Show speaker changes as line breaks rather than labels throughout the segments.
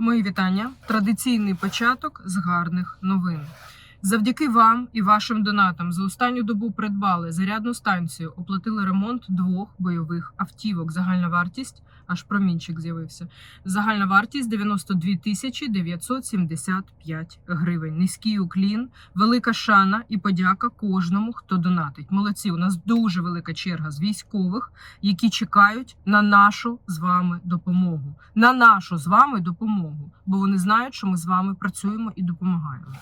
Мої вітання. Традиційний початок з гарних новин. Завдяки вам і вашим донатам за останню добу придбали зарядну станцію, оплатили ремонт двох бойових автівок. Загальна вартість аж промінчик з'явився. Загальна вартість 92 тисячі 975 гривень. Низький уклін, велика шана і подяка кожному, хто донатить. Молодці, у нас дуже велика черга з військових, які чекають на нашу з вами допомогу. На нашу з вами допомогу, бо вони знають, що ми з вами працюємо і допомагаємо.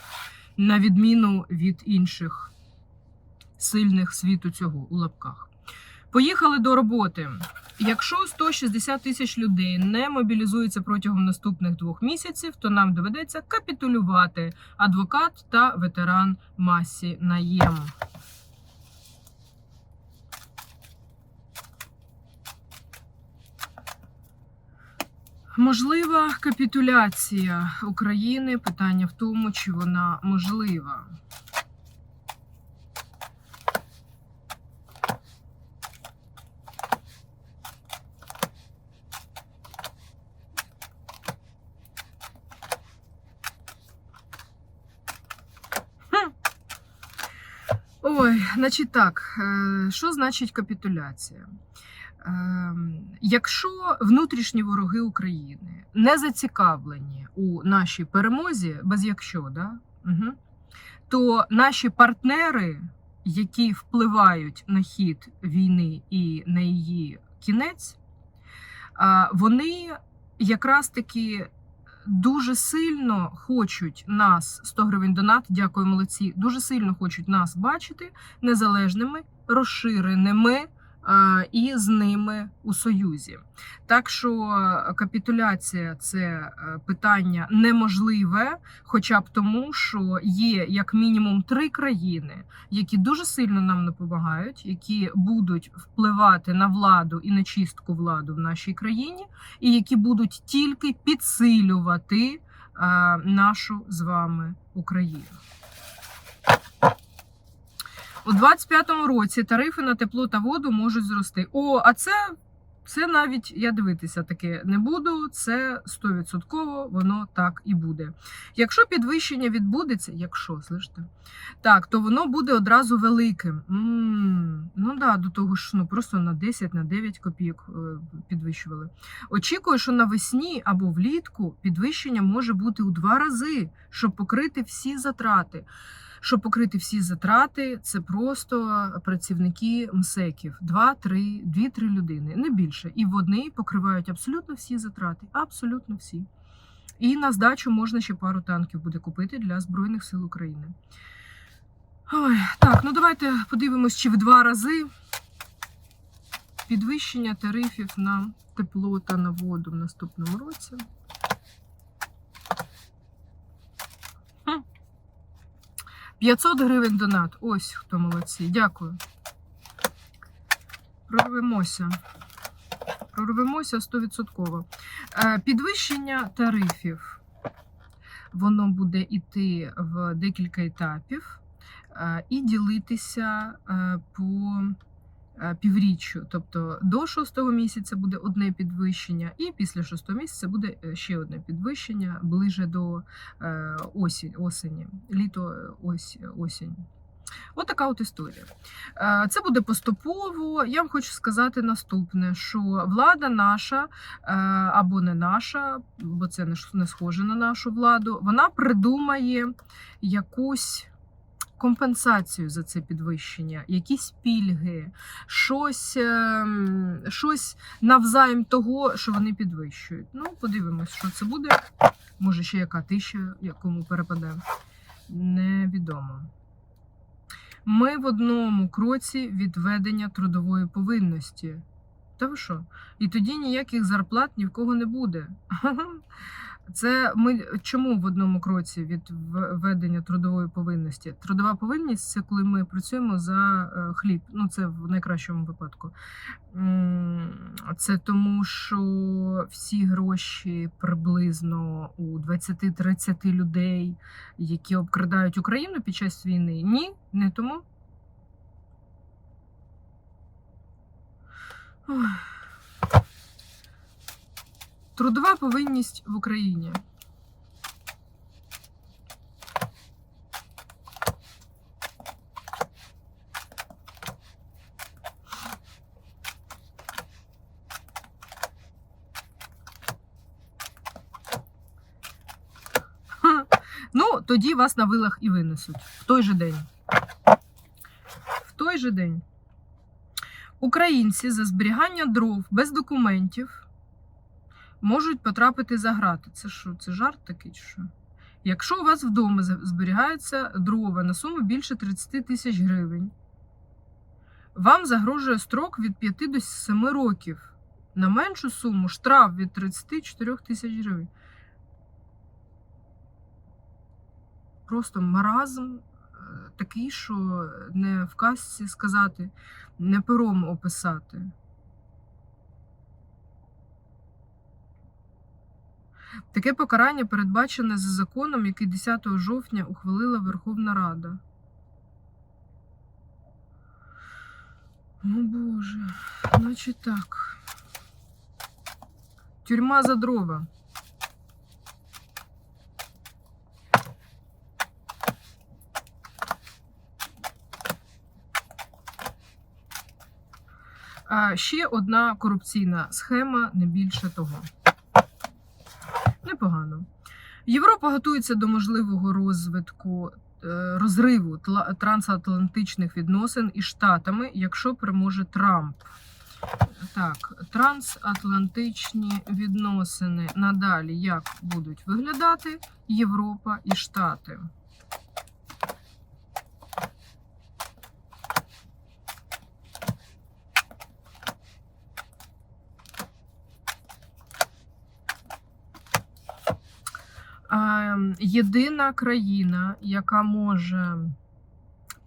На відміну від інших сильних світу цього у лапках. Поїхали до роботи. Якщо 160 тисяч людей не мобілізуються протягом наступних двох місяців, то нам доведеться капітулювати адвокат та ветеран масі наєм. Можлива капітуляція України. Питання в тому, чи вона можлива. Ой, значить так, е, що значить капітуляція? Ем, Якщо внутрішні вороги України не зацікавлені у нашій перемозі, без якщо, да? угу, то наші партнери, які впливають на хід війни і на її кінець, вони якраз таки дуже сильно хочуть нас 100 гривень донат, дякую, молодці. Дуже сильно хочуть нас бачити незалежними, розширеними і з ними у союзі. Так що е, капітуляція це е, питання неможливе, хоча б тому, що є як мінімум три країни, які дуже сильно нам допомагають, які будуть впливати на владу і на чистку влади в нашій країні, і які будуть тільки підсилювати е, нашу з вами Україну. У 25-му році тарифи на тепло та воду можуть зрости. О, а це, це навіть я дивитися таке не буду. Це 100% воно так і буде. Якщо підвищення відбудеться, якщо слышите, так, то воно буде одразу великим. м ну да, до того ж, ну просто на 10 на 9 копійок е, підвищували. Очікую, що навесні або влітку підвищення може бути у два рази, щоб покрити всі затрати. Щоб покрити всі затрати, це просто працівники МСЕКів. Два-три, дві-три людини, не більше. І вони покривають абсолютно всі затрати. Абсолютно всі. І на здачу можна ще пару танків буде купити для Збройних сил України. Ой, так, ну давайте подивимось, чи в два рази підвищення тарифів на тепло та на воду в наступному році. 500 гривень донат. Ось хто молодці. Дякую. Прорвемося. Прорвемося 100%. Е, Підвищення тарифів. Воно буде йти в декілька етапів е, і ділитися е, по півріччю. Тобто до шостого місяця буде одне підвищення, і після шостого місяця буде е, ще одне підвищення ближе до е, осінь, осені, літо, е, ось, осінь. От така от історія. Е, Це буде поступово. Я вам хочу сказати наступне: що влада наша е, або не наша, бо це не схоже на нашу владу, вона придумає якусь компенсацію за це підвищення, якісь пільги, щось, ем, щось навзаєм того, що вони підвищують. Ну, подивимось, що це буде. Може, ще яка тисяча, якому перепаде. Невідомо. Ми в одному кроці від введення трудової повинності. Та ви що? І тоді ніяких зарплат ні в кого не буде. Це ми чому в одному кроці від введення трудової повинності? Трудова повинність це коли ми працюємо за е, хліб. Ну це в найкращому випадку. Це тому, що всі гроші приблизно у 20-30 людей, які обкрадають Україну під час війни. Ні, не тому. Ой. Трудова повинність в Україні. Ну, тоді вас на вилах і винесуть в той же день. В той же день. Українці за зберігання дров без документів можуть потрапити за грати. Це що? Це жарт такий? чи що? Якщо у вас вдома зберігається дрова на суму більше 30 тисяч гривень, вам загрожує строк від 5 до 7 років. На меншу суму штраф від 34 тисяч гривень. Просто маразм е, такий, що не в казці сказати, не пером описати. Таке покарання передбачене за законом, який 10 жовтня ухвалила Верховна Рада. Ну, Боже, значить так. Тюрма за дрова. Ще одна корупційна схема, не більше того. Непогано. Європа готується до можливого розвитку е, розриву трансатлантичних відносин із Штатами, якщо переможе Трамп. Так, трансатлантичні відносини надалі як будуть виглядати Європа і Штати. Єдина країна, яка може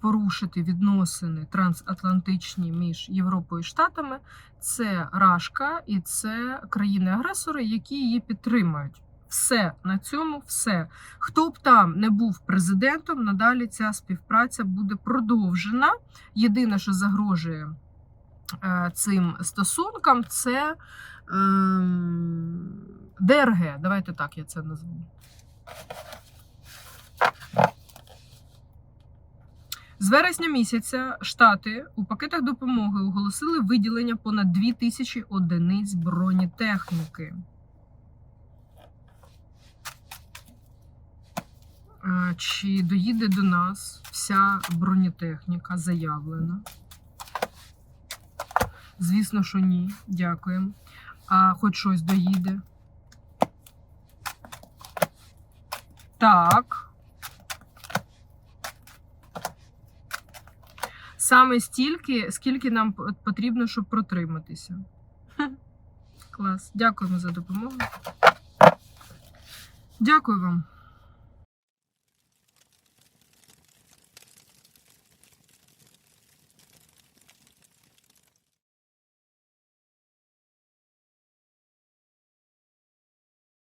порушити відносини трансатлантичні між Європою і Штатами, це Рашка і це країни-агресори, які її підтримують. Все на цьому, все. Хто б там не був президентом, надалі ця співпраця буде продовжена. Єдине, що загрожує е, цим стосункам, це ем, ДРГ. Давайте так я це назву. З вересня місяця Штати у пакетах допомоги оголосили виділення понад 2 тисячі одиниць бронетехніки. Чи доїде до нас вся бронетехніка заявлена? Звісно, що ні. Дякуємо. А хоч щось доїде. Так. Саме стільки, скільки нам потрібно, щоб протриматися. Клас. Дякуємо за допомогу. Дякую вам.